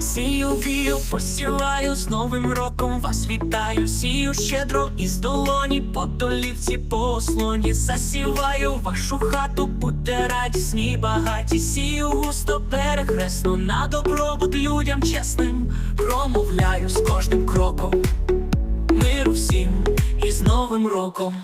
Сію вію, посіваю з новим роком вас вітаю, сію щедро із долоні, по долівці, по ослоні. Засіваю вашу хату, будьте радісні, багаті, сію густо перехресно на добробут людям чесним, промовляю з кожним кроком, миру всім і з новим роком.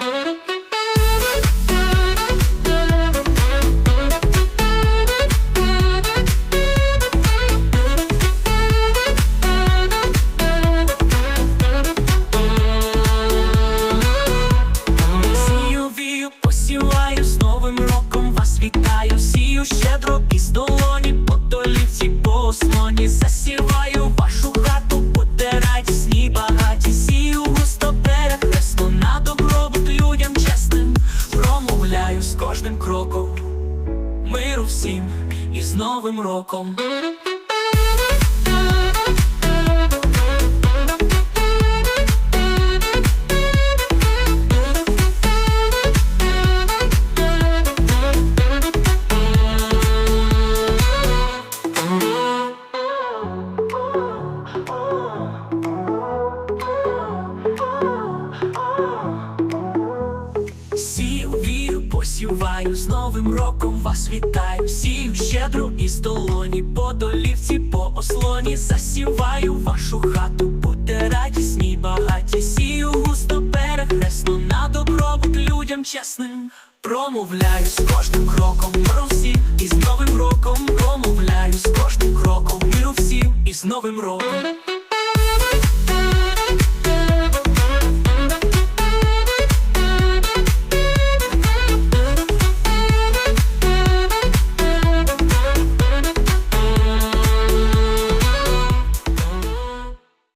Посіваю з новим роком вас вітаю, сію щедро із долоні, по долівці, по ослоні засіваю вашу хату, будьте радісні, багаті, сію густо перехресно на добробут людям чесним, промовляю з кожним кроком, миру всім і з новим роком. Сію вію, посіваю з новим роком вас вітаю, сію щедро із долоні, по долівці, по ослоні засіваю вашу хату, будьте радісні, багаті, сію густо перехресно на добробут людям чесним. Промовляю з кожним кроком миру всім і з новим роком промовляю з кожним кроком миру всім і з новим роком.